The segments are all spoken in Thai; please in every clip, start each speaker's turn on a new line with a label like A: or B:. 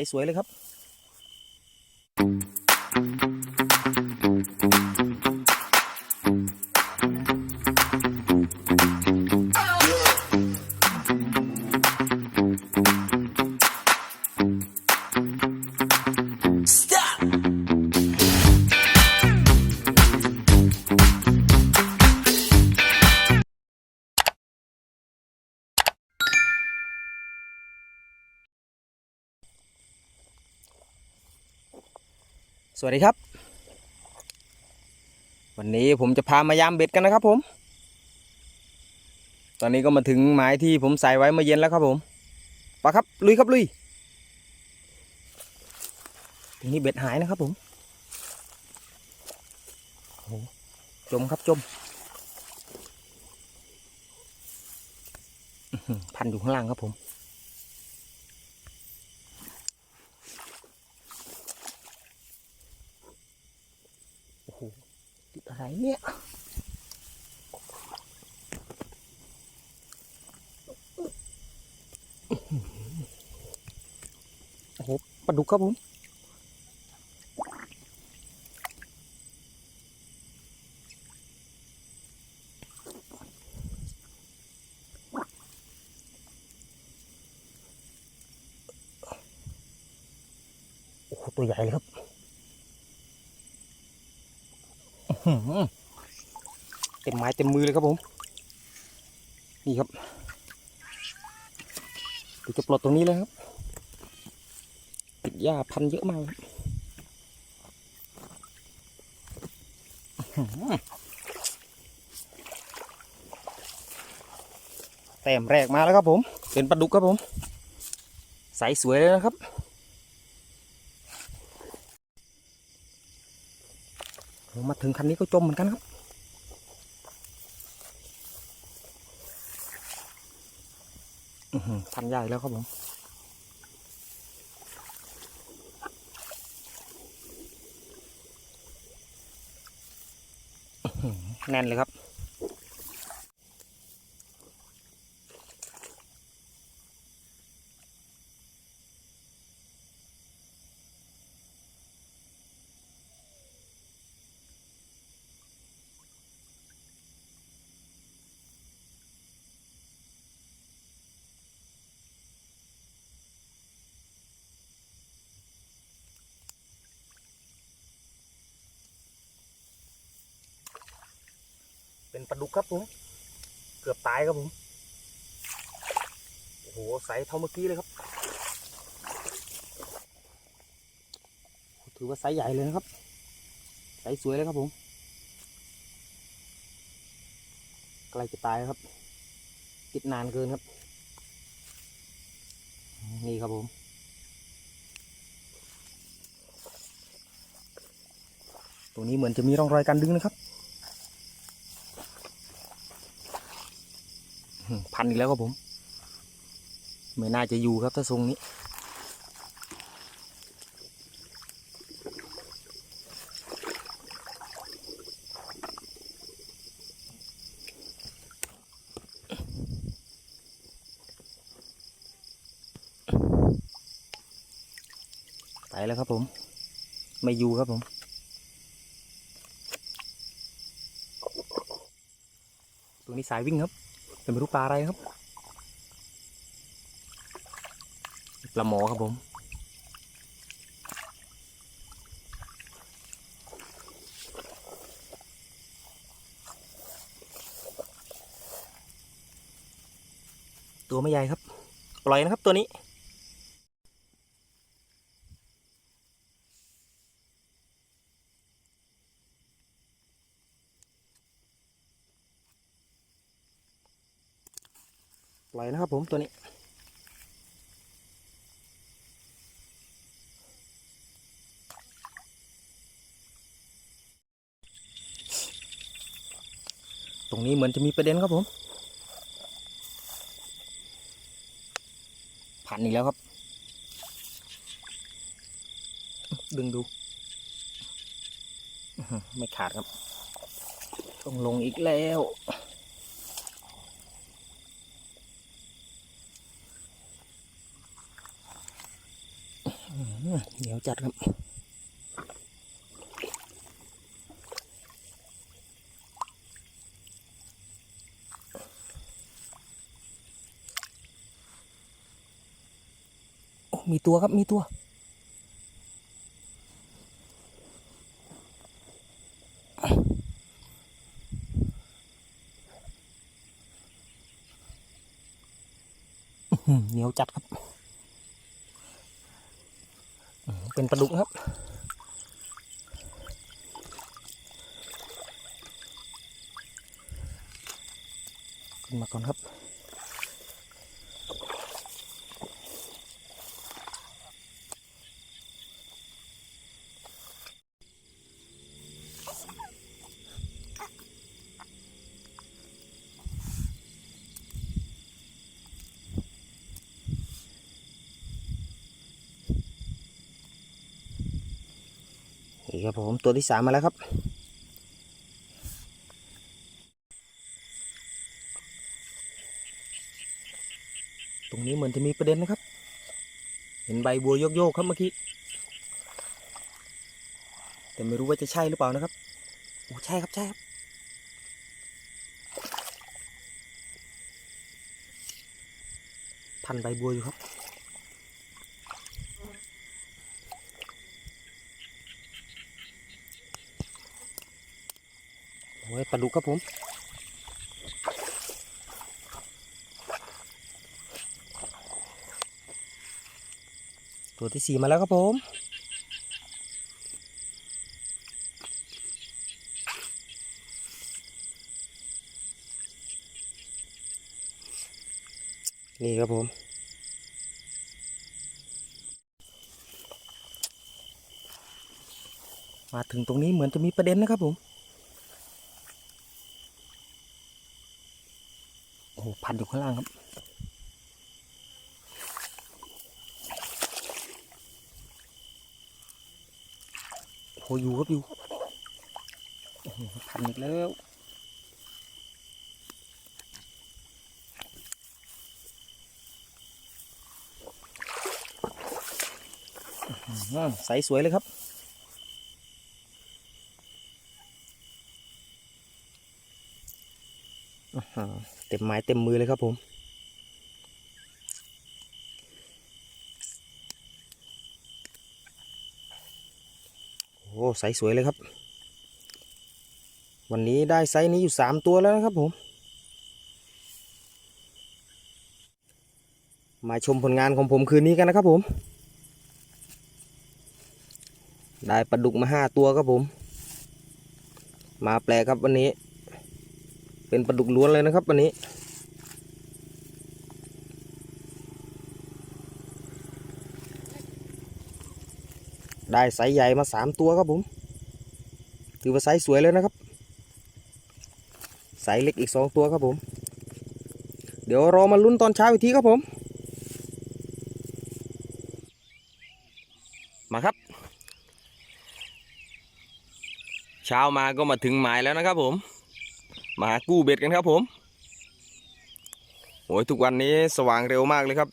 A: ใสสวยเลยครับ สวัสดีครับ วันนี้ผมจะพามายามเบ็ดกันนะครับผม ตอนนี้ก็มาถึงหมายที่ผมใส่ไว้เมื่อเย็นแล้วครับผมไปครับลุยครับลุยทีนี้เบ็ดหายนะครับผมโอ้จมครับจมพันอยู่ข้างล่างครับผม โอ้โห ติดอะไรเนี่ยโอ้โหปลาดุกครับผมโอ้โหตัวใหญ่เลยครับ อื้อหือ เต็มไม้เต็มมือเลยครับผม นี่ครับเดี๋ยวจะปลดตรงนี้เลยครับติดหญ้าพันเยอะมากแต้มแรกมาแล้วครับผม เป็นปลาดุกครับผม ใสสวยเลยนะครับ โอ้ มาถึงคันนี้ก็จมเหมือนกันครับพันใหญ่แล้วครับผมแน่นเลยครับ เป็นปลาดุกครับผม เกือบตายครับผม โอ้โห ใสเท่าเมื่อกี้เลยครับ ถือว่าไซส์ใหญ่เลยนะครับ ไซส์สวยเลยครับผม ใกล้จะตายแล้วครับ ติดนานเกินครับ นี่ครับผมตรงนี้เหมือนจะมีร่องรอยการดึงนะครับ อืม พันอีกแล้วครับผม ไม่น่าจะอยู่ครับถ้าทรงนี้ ไปแล้วครับผม ไม่อยู่ครับผมตรงนี้สายวิ่งครับ ไม่รู้ปลาอะไรครับปลาหมอครับผมตัวไม่ใหญ่ครับ ปล่อยนะครับตัวนี้ ปล่อยนะครับผมตัวนี้ ตรงนี้เหมือนจะมีประเด็นครับผม ผ่านอีกแล้วครับ ดึงดู ไม่ขาดครับ ต้องลงอีกแล้ว อื้อหือ เหนียวจัดครับมีตัวครับ มีตัว เหนียวจัดครับอื้อหือ เป็นปลาดุกครับ ขึ้นมาก่อนครับ นี่ครับผมตัวที่สามมาแล้วครับ ตรงนี้เหมือนจะมีประเด็นนะครับ เห็นใบบัวโยกๆครับเมื่อกี้ แต่ไม่รู้ว่าจะใช่หรือเปล่านะครับโอ้ใช่ครับใช่ครับพันใบบัวอยู่ครับ โอ้ยปลาดุกครับผมตัวที่สี่มาแล้วครับผมนี่ครับผม มาถึงตรงนี้เหมือนจะมีประเด็นนะครับผม โอ้โห พันอยู่ข้างล่างครับโอ้โหอยู่ครับอยู่โอ้โหพันอีกแล้วอื้อหือใสสวยเลยครับ อื้อหือ เต็มไม้เต็มมือเลยครับผม โอ้ไซส์สวยเลยครับ วันนี้ได้ไซส์นี้อยู่สามตัวแล้วนะครับผม มาชมผลงานของผมคืนนี้กันนะครับผม ได้ปลาดุกมาห้าตัวครับผม มาแปลกครับวันนี้ เป็นปลาดุกล้วนเลยนะครับวันนี้ได้ไซส์ใหญ่มาสามตัวครับผม ถือว่าไซส์สวยเลยนะครับ ไซส์เล็กอีกสองตัวครับผม เดี๋ยวรอมาลุ้นตอนเช้าอีกทีครับผม มาครับ เช้ามาก็มาถึงหมายแล้วนะครับผม มากู้เบ็ดกันครับผมโอ้ยทุกวันนี้สว่างเร็วมากเลยครับ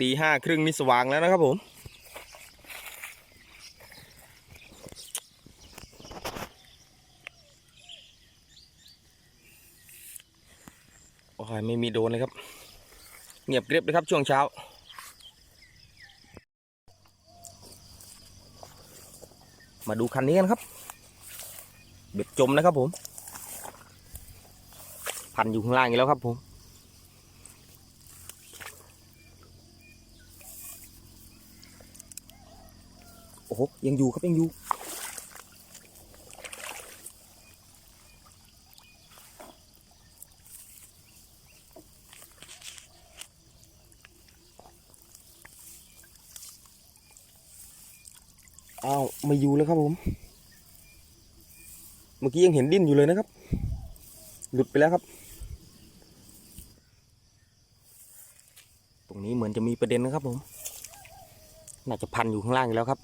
A: ตีห้าครึ่งนี่สว่างแล้วนะครับผม โอ้ยไม่มีโดนเลยครับ เงียบเรียบเลยครับช่วงเช้ามาดูคันนี้กันครับ เบ็ดจมนะครับผม พันอยู่ข้างล่างอีกแล้วครับผมโอ้โหยังอยู่ครับยังอยู่อ้าวไม่อยู่แล้วครับผม เมื่อกี้ยังเห็นดิ้นอยู่เลยนะครับ หลุดไปแล้วครับ นี้เหมือนจะมีประเด็นนะครับผม น่าจะพันอยู่ข้างล่างอยู่แล้วครับ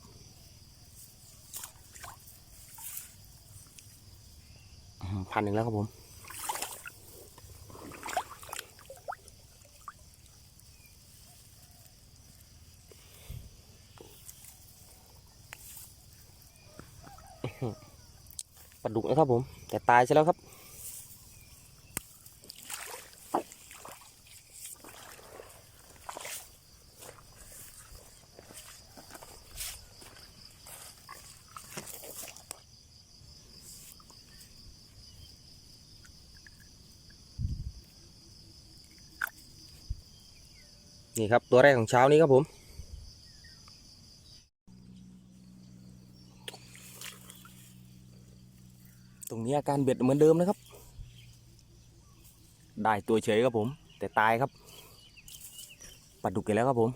A: พันหนึ่งแล้วครับผม ปลาดุกนะครับผม แต่ตายใช่แล้วครับ นี่ครับตัวแรกของเช้านี้ครับผม ตรงนี้อาการเบ็ดเหมือนเดิมนะครับ ได้ตัวเฉยครับผม แต่ตายครับปัดดุกกันแล้วครับผม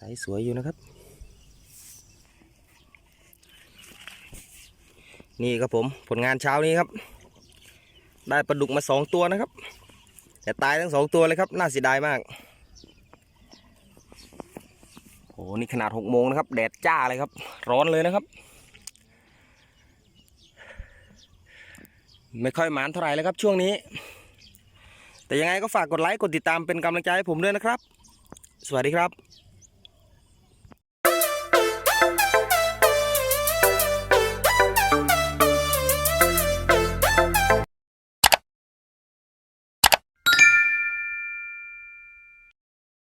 A: ใสสวยอยู่นะครับ นี่ครับผมผลงานเช้านี้ครับ ได้ปลาดุกมาสองตัวนะครับ แต่ตายทั้งสองตัวเลยครับ น่าเสียดายมากโอ้นี่ขนาดหกโมงนะครับ แดดจ้าเลยครับ ร้อนเลยนะครับ ไม่ค่อยหมานเท่าไหร่เลยครับช่วงนี้ แต่ยังไงก็ฝากกดไลค์กดติดตามเป็นกำลังใจให้ผมด้วยนะครับ สวัสดีครับ